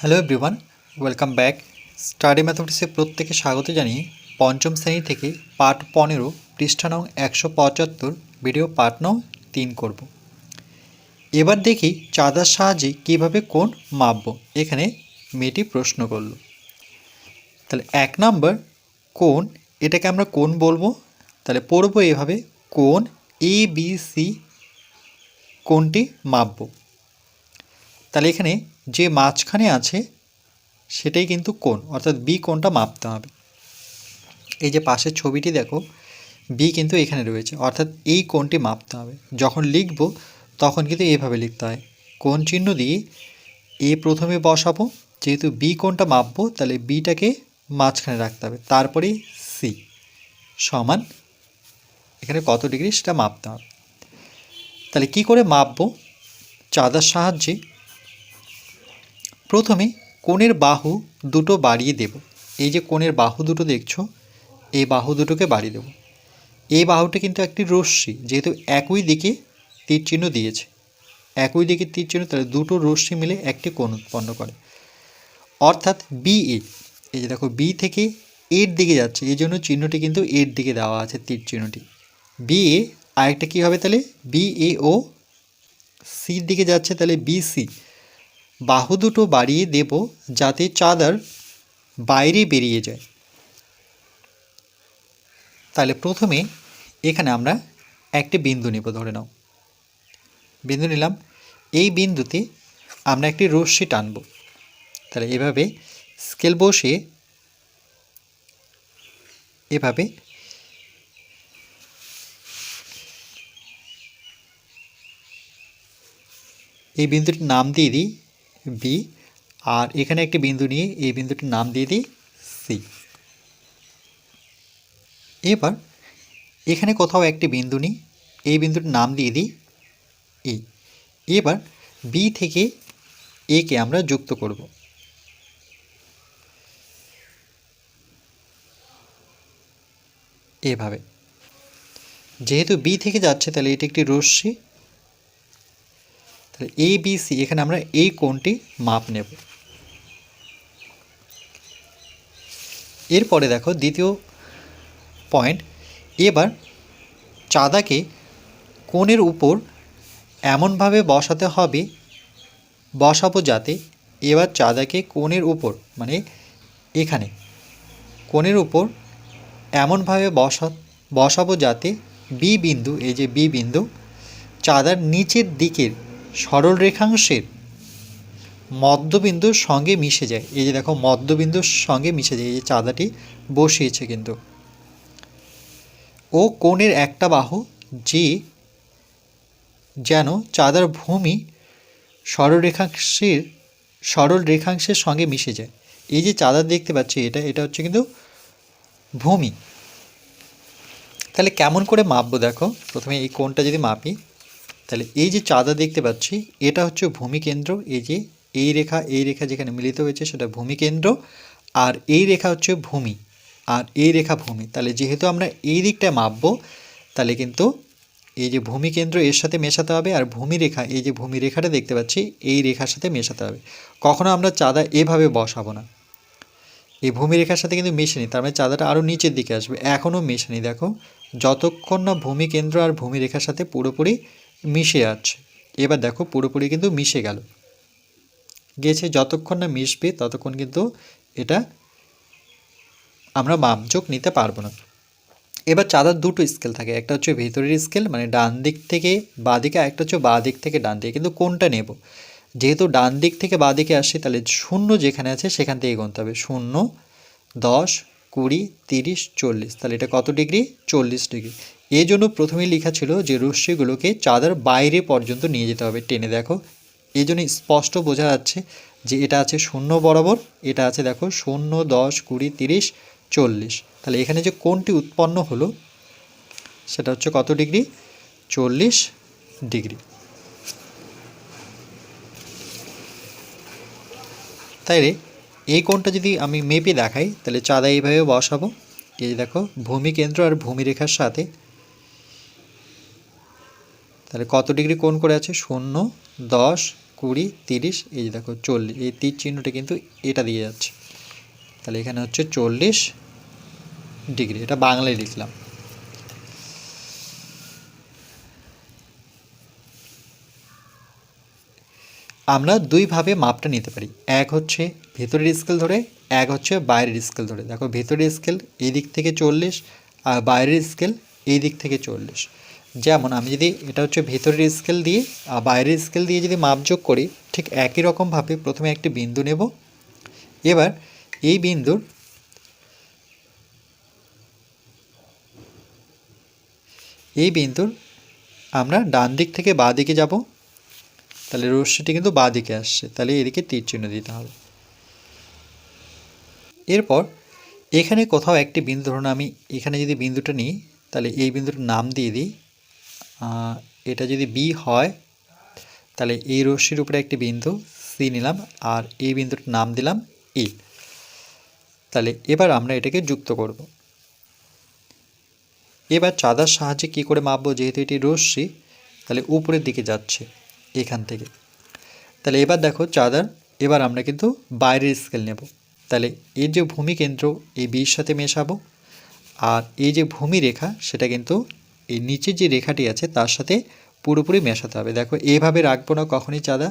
Hello everyone welcome back study ম্যাথমেটিক্সে প্রত্যেকে স্বাগত জানিয়ে পঞ্চম শ্রেণি থেকে পাঠ পনেরো পৃষ্ঠা নং একশো পঁচাত্তর ভিডিও পাঠ নং তিন করব। এবার দেখি চাঁদার সাহায্যে কীভাবে কোণ মাপব। এখানে মেয়েটি প্রশ্ন করল। তাহলে এক নম্বর কোণ, এটাকে আমরা কোণ বলব। তাহলে পড়ব এভাবে, কোণ এ বি সি কোণটি মাপবো। তাহলে এখানে যে মাঝখানে আছে, সেটাই কিন্তু কোণ, অর্থাৎ বি কোণটা মাপতে হবে। এই যে পাশের ছবিটি দেখো বি কিন্তু এখানে রয়েছে, অর্থাৎ এই কোণটি মাপতে হবে। যখন লিখব, তখন কিন্তু এইভাবে লিখতে হয়। কোণ চিহ্ন দিয়ে এ প্রথমে বসাবো, যেহেতু বি কোণটা মাপবো, তাহলে বিটাকে মাঝখানে রাখতে হবে। তারপরে সি সমান, এখানে কত ডিগ্রি সেটা মাপতে হবে। তাহলে কি করে মাপবো? চাঁদার সাহায্যে প্রথমে কোণের বাহু দুটো বাড়িয়ে দেব। এই যে কোণের বাহু দুটো দেখছ, এই বাহু দুটোকে বাড়িয়ে দেব। এই বাহুটা কিন্তু একটি রশ্মি, যেহেতু একই দিকে তীর চিহ্ন দিয়েছে। একই দিকে তীর চিহ্ন, তাহলে দুটো রশ্মি মিলে একটি কোণ উৎপন্ন করে। অর্থাৎ বি এ এই যে দেখো বি থেকে এর দিকে যাচ্ছে, এই জন্য চিহ্নটি কিন্তু এর দিকে দেওয়া আছে তীর চিহ্নটি। এ আরেকটা কী হবে তাহলে? বি এ ও সির দিকে যাচ্ছে, তাহলে বি সি বাহু দুটো বাড়িয়ে দেব যাতে চাদর বাইরে বেরিয়ে যায়। তাহলে প্রথমে এখানে আমরা একটি বিন্দু নেব, ধরে নাও। বিন্দু নিলাম। এই বিন্দুতে আমরা একটি রশ্মি টানব। তাহলে এভাবে স্কেল বসিয়ে এভাবে এই বিন্দুটির নাম দিয়ে দিই। বি আর এখানে একটি বিন্দু নিয়ে এই বিন্দুটির নাম দিয়ে দিই সি এবার এখানে কোথাও একটি বিন্দু নিই, এই বিন্দুটির নাম দিয়ে দিই ই এবার বি থেকে একে আমরা যুক্ত করব। এভাবে। যেহেতু বি থেকে যাচ্ছে, তাহলে এটি একটি রশ্মি। তাহলে এ বি সি এখানে আমরা এই কোণটি মাপ নেব। এরপরে দেখো দ্বিতীয় পয়েন্ট এবার চাঁদাকে কোণের উপর এমনভাবে বসাতে হবে, বসাবো যাতে এবার চাঁদাকে কোণের উপর মানে এখানে কোণের উপর এমনভাবে বসা, বসাবো যাতে বি বিন্দু, এই যে বি বিন্দু, চাঁদার নিচের দিকের সরল রেখাংশের মধ্যবিন্দুর সঙ্গে মিশে যায়। এই যে দেখো, মধ্যবিন্দুর সঙ্গে মিশে যায়। এই যে চাঁদাটি বসিয়েছে কিন্তু। ও কোণের একটা বাহু যে যেন চাঁদার ভূমি সরল রেখাংশের সরল রেখাংশের সঙ্গে মিশে যায়। এই যে চাঁদা দেখতে পাচ্ছি এটা এটা হচ্ছে কিন্তু ভূমি। তাহলে কেমন করে মাপবো দেখো? প্রথমে এই কোণটা যদি মাপি। তাহলে এই যে চাঁদা দেখতে পাচ্ছি, এটা হচ্ছে ভূমিকেন্দ্র। এই যে এই রেখা এই রেখা যেখানে মিলিত হয়েছে সেটা ভূমিকেন্দ্র। আর এই রেখা হচ্ছে ভূমি। আর এই রেখা ভূমি। তাহলে যেহেতু আমরা এই দিকটা মাপবো, তাহলে কিন্তু এই যে ভূমিকেন্দ্র এর সাথে মেশাতে হবে আর ভূমি রেখা, এই যে ভূমি রেখাটা দেখতে পাচ্ছি, এই রেখার সাথে মেশাতে হবে। কখনো আমরা চাঁদা এভাবে বসাবো না। এই ভূমি রেখার সাথে কিন্তু মেশেনি তার মানে চাঁদাটা আরও নিচের দিকে আসবে। এখনও মেশেনি দেখো। যতক্ষণ না ভূমিকেন্দ্র আর ভূমি রেখার সাথে পুরোপুরি মিশে আছে এবার দেখো পুরোপুরি কিন্তু মিশে গেল। গেছে যতক্ষণ না মিশবে ততক্ষণ কিন্তু এটা আমরা মাপযোগ নিতে পারব না। এবার চাঁদার দুটো স্কেল থাকে, একটা হচ্ছে ভেতরের স্কেল মানে ডান দিক থেকে বাঁ দিকে একটা হচ্ছে বাঁ দিক থেকে ডান দিকে। কিন্তু কোনটা নেব? যেহেতু ডান দিক থেকে বাঁ দিকে আসছে তাহলে শূন্য যেখানে আছে সেখান থেকে গুনতে হবে। শূন্য, দশ, কুড়ি, তিরিশ, চল্লিশ। তাহলে এটা কত ডিগ্রি? চল্লিশ ডিগ্রি। জন্য প্রথমেই লেখা ছিল যে রশ্মিগুলোকে চাঁদার বাইরে পর্যন্ত নিয়ে যেতে হবে, টেনে দেখো। এই জন্য স্পষ্ট বোঝা যাচ্ছে যে এটা আছে শূন্য বরাবর, এটা আছে দেখো শূন্য, দশ, কুড়ি, তিরিশ, চল্লিশ। তাহলে এখানে যে কোনটি উৎপন্ন হলো, সেটা হচ্ছে কত ডিগ্রি? চল্লিশ ডিগ্রি। তাই রে এই কোণটা যদি আমি মেপে দেখাই, তাহলে চাঁদা এইভাবে বসাবো। এই দেখো ভূমি কেন্দ্র আর ভূমিরেখার সাথে তাহলে কত ডিগ্রি কোণ করে আছে? শূন্য, দশ, কুড়ি, তিরিশ, এই যে দেখো চল্লিশ, এই তীর চিহ্নটা কিন্তু এটা দিয়ে যাচ্ছে। তাহলে এখানে হচ্ছে চল্লিশ ডিগ্রি, এটা বাংলায় লিখলাম। আমরা দুইভাবে মাপটা নিতে পারি। এক হচ্ছে ভেতরের স্কেল ধরে, এক হচ্ছে বাইরের স্কেল ধরে। দেখো ভেতরের স্কেল এই দিক থেকে চল্লিশ আর বাইরের স্কেল এই দিক থেকে চল্লিশ। যেমন আমি যদি এটা হচ্ছে ভেতরের স্কেল দিয়ে আর বাইরের স্কেল দিয়ে যদি মাপযোগ করি, ঠিক একই রকমভাবে প্রথমে একটি বিন্দু নেব। এবার এই বিন্দুর এই বিন্দুর আমরা ডান দিক থেকে বাঁ দিকে যাব। তাহলে রশ্মিটি কিন্তু বাঁ দিকে আসছে। তাহলে এদিকে তীর চিহ্ন দিতে হবে। এরপর এখানে কোথাও একটি বিন্দু, ধরুন আমি এখানে যদি বিন্দুটা নিই, তাহলে এই বিন্দুর নাম দিয়ে দিই। এটা যদি বি হয়, তাহলে এই রশ্মির উপরে একটি বিন্দু সি নিলাম, আর এই বিন্দুটার নাম দিলাম ই তাহলে এবার আমরা এটাকে যুক্ত করব। এবার চাঁদার সাহায্যে কি করে মাপবো? যেহেতু এটি রশ্মি, তাহলে উপরের দিকে যাচ্ছে এখান থেকে। তাহলে এবার দেখো চাঁদার, এবার আমরা কিন্তু বাইরের স্কেল নেব। তাহলে এর যে ভূমি কেন্দ্র এই বির সাথে মেশাবো, আর এই যে ভূমি রেখা, সেটা কিন্তু এই নিচের যে রেখাটি আছে, তার সাথে পুরোপুরি মেশাতে হবে। দেখো এইভাবে রাখব না, কখনই চাঁদা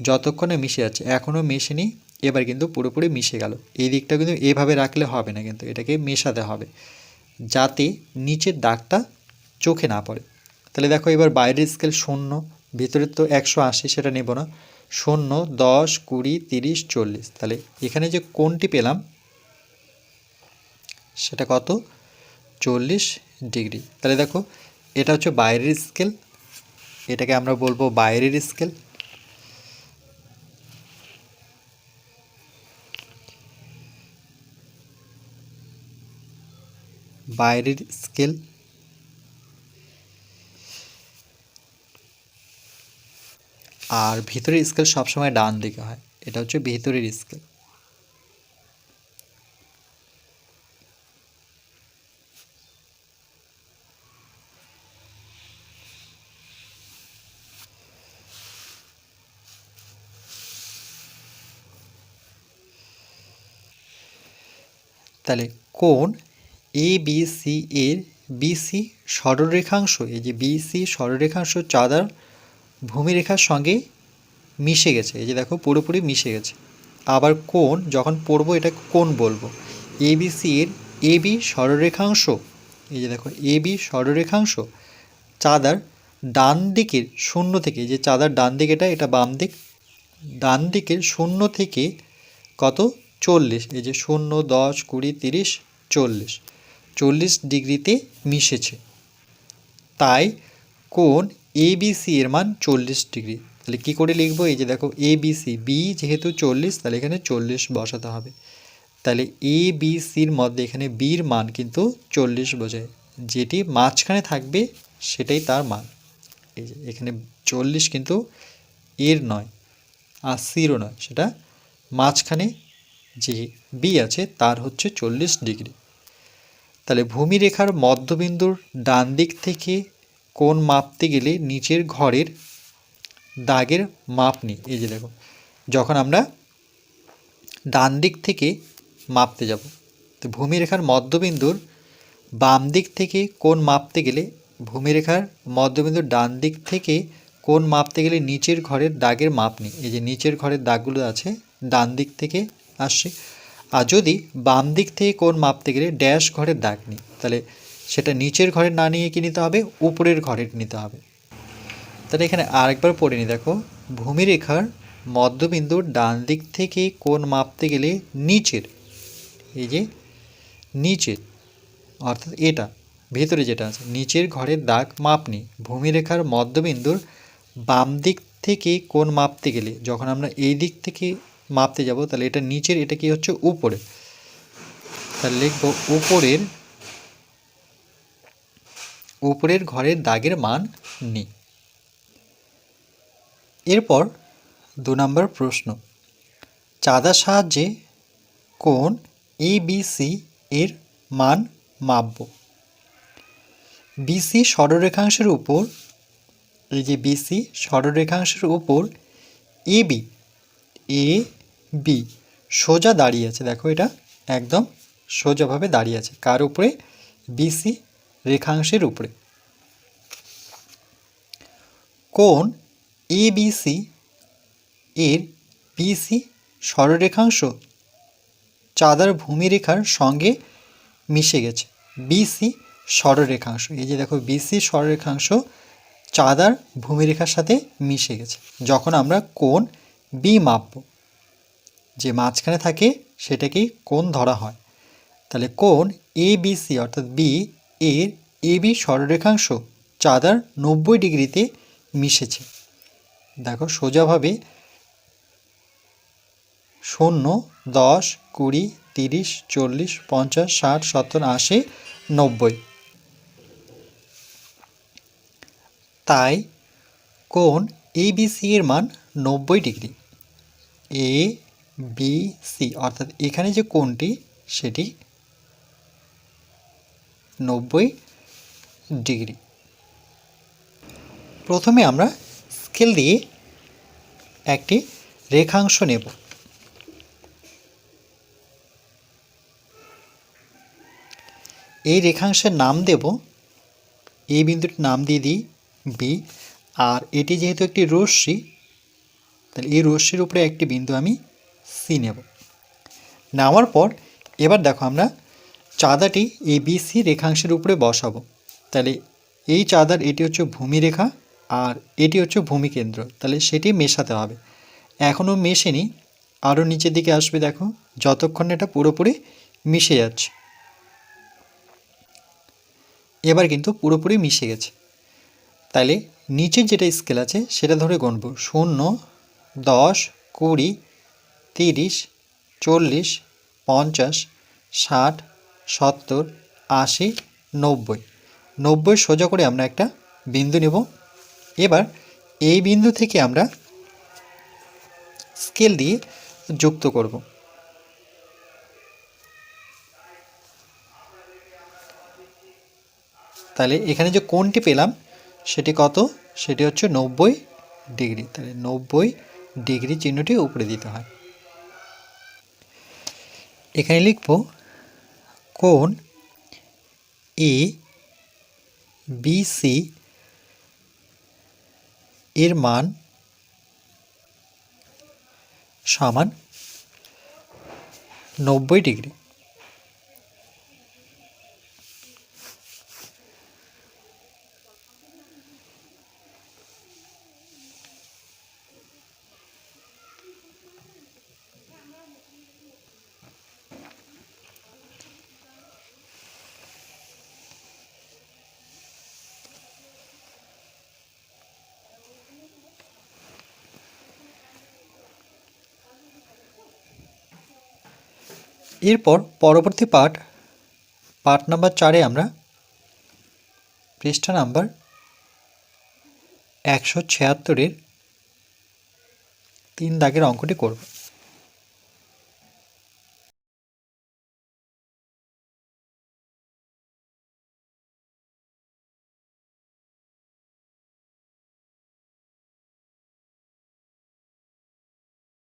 যতক্ষণে মিশে যাচ্ছে। এখনও মেশেনি, এবার কিন্তু পুরোপুরি মিশে গেল। এই দিকটা কিন্তু এইভাবে রাখলে হবে না কিন্তু, এটাকে মেশাতে হবে যাতে নিচের দাগটা চোখে না পড়ে। তাহলে দেখো, এবার বাইরের স্কেল শূন্য, ভিতরের তো একশো আশি, সেটা নেব না। শূন্য, দশ, কুড়ি, তিরিশ, চল্লিশ। তাহলে এখানে যে কোনটি পেলাম, সেটা কত? চল্লিশ ডিগ্রি। তাহলে দেখো, এটা হচ্ছে বাইরের স্কেল, এটাকে আমরা বলব বাইরের স্কেল। বাইরের স্কেল। আর ভিতরের স্কেল সবসময় ডান দিকে হয়, এটা হচ্ছে ভিতরের স্কেল। তাহলে কোন এ বি সি এর বিসি সরলরেখাংশ, এই যে বিসি সরলরেখাংশ চাঁদার ভূমিরেখার সঙ্গে মিশে গেছে। এই যে দেখো, পুরোপুরি মিশে গেছে। আবার কোন যখন পড়ব এটা কোন বলব। এ বি সি এর এ বি সরলরেখাংশ, এই যে দেখো এ বি সরলরেখাংশ চাঁদার ডান দিকের শূন্য থেকে যে চাঁদার ডান দিক এটা এটা বাম দিক, ডান দিকের শূন্য থেকে কত? চল্লিশ, এই যে শূন্য, দশ, কুড়ি, তিরিশ, চল্লিশ। চল্লিশ ডিগ্রিতে মিশেছে। তাই কোন এবিসি এর মান চল্লিশ ডিগ্রি। তাহলে কী করে লিখব? এই যে দেখো, এ বি সি, বি যেহেতু চল্লিশ, তাহলে এখানে চল্লিশ বসাতে হবে। তাহলে এ বি সির মধ্যে এখানে বির মান কিন্তু চল্লিশ বোঝায়। যেটি মাঝখানে থাকবে, সেটাই তার মান। এই যে এখানে চল্লিশ কিন্তু এর নয়, আর সিরও নয়, সেটা মাঝখানে যে বি আছে, তার হচ্ছে চল্লিশ ডিগ্রি। তাহলে ভূমিরেখার মধ্যবিন্দুর ডান দিক থেকে কোণ মাপতে গেলে নিচের ঘরের দাগের মাপ নিই। এই যে দেখো, যখন আমরা ডান দিক থেকে মাপতে যাব, তো ভূমিরেখার মধ্যবিন্দুর বাম দিক থেকে কোণ মাপতে গেলে, ভূমিরেখার মধ্যবিন্দুর ডান দিক থেকে কোণ মাপতে গেলে নিচের ঘরের দাগের মাপ নিই। এই যে নিচের ঘরের দাগগুলো আছে, ডান দিক থেকে আসছে আর যদি বাম দিক থেকে কোণ মাপতে গেলে ড্যাশ ঘরের দাগ নিই, তাহলে সেটা নিচের ঘরে না নিয়ে কি নিতে হবে? উপরের ঘরের নিতে হবে। তাহলে এখানে আরেকবার পড়ে নিই, দেখো। ভূমিরেখার মধ্যবিন্দুর ডান দিক থেকে কোণ মাপতে গেলে নিচের, এই যে নিচের, অর্থাৎ এটা, ভেতরে যেটা আছে, নিচের ঘরের দাগ মাপনি ভূমিরেখার মধ্যবিন্দুর বাম দিক থেকে কোণ মাপতে গেলে, যখন আমরা এই দিক থেকে মাপতে যাব, তাহলে এটা নিচের এটা কি হচ্ছে উপরে। তাহলে লিখব উপরের উপরের ঘরের দাগের মান নিই। এরপর দু নম্বর প্রশ্ন। চাঁদার সাহায্যে কোন এ বি সি এর মান মাপব। বিসি সরলরেখাংশের উপর, এই যে বিসি সরলরেখাংশের উপর এ বি এ বি সোজা দাঁড়িয়ে আছে, দেখো এটা একদম সোজাভাবে দাঁড়িয়ে আছে। কার উপরে? বিসি রেখাংশের উপরে। কোণ এ বিসি এর বিসি সরলরেখাংশ। চাঁদার ভূমিরেখার সঙ্গে মিশে গেছে। বিসি সরলরেখাংশ। এই যে দেখো বিসি সরলরেখাংশ চাঁদার ভূমিরেখার সাথে মিশে গেছে। যখন আমরা কোণ বি মাপব যে মাঝখানে থাকে সেটাকেই কোণ ধরা হয়। তাহলে কোণ এ বিসি অর্থাৎ বি এর এ বি সরলরেখাংশ চাঁদার নব্বই ডিগ্রিতে মিশেছে। দেখো সোজাভাবে শূন্য, দশ, কুড়ি, তিরিশ, চল্লিশ, পঞ্চাশ, ষাট, সত্তর, আশি, নব্বই। তাই কোণ এ বি এর মান নব্বই ডিগ্রি। এ বি সি অর্থাৎ এখানে যে কোণটি, সেটি নব্বই ডিগ্রি। প্রথমে আমরা স্কেল দিয়ে একটি রেখাংশ নেব। এই রেখাংশের নাম দেব, এই বিন্দুটির নাম দিয়ে দিই বি আর এটি যেহেতু একটি রশ্মি, তাহলে এই রশ্মির উপরে একটি বিন্দু আমি সি নেব। নেওয়ার পর এবার দেখো আমরা চাঁদাটি এই বিসি রেখাংশের উপরে বসাবো। তাহলে এই চাঁদার এটি হচ্ছে ভূমিরেখা আর এটি হচ্ছে ভূমিকেন্দ্র তাহলে সেটি মেশাতে হবে। এখনও মেশেনি আরও নিচের দিকে আসবে দেখো, যতক্ষণ এটা পুরোপুরি মিশে যাচ্ছে। এবার কিন্তু পুরোপুরি মিশে গেছে। তাহলে নিচের যেটা স্কেল আছে সেটা ধরে গণব শূন্য, দশ, কুড়ি তিরিশ, চল্লিশ, পঞ্চাশ, ষাট, সত্তর, আশি, নব্বই। নব্বই সোজা করে আমরা একটা বিন্দু নেব। এবার এই বিন্দু থেকে আমরা স্কেল দিয়ে যুক্ত করব। তাহলে এখানে যে কোণটি পেলাম, সেটি কত? সেটি হচ্ছে নব্বই ডিগ্রি। তাহলে নব্বই ডিগ্রি চিহ্নটি উপরে দিতে হয়। এখানে লিখব কোন এ বিসি এর মান সমান নব্বই ডিগ্রি। এরপর পরবর্তী পাঠ পাঠ নাম্বার চারে আমরা পৃষ্ঠা নাম্বার একশো ছিয়াত্তরের তিন দাগের অঙ্কটি করব।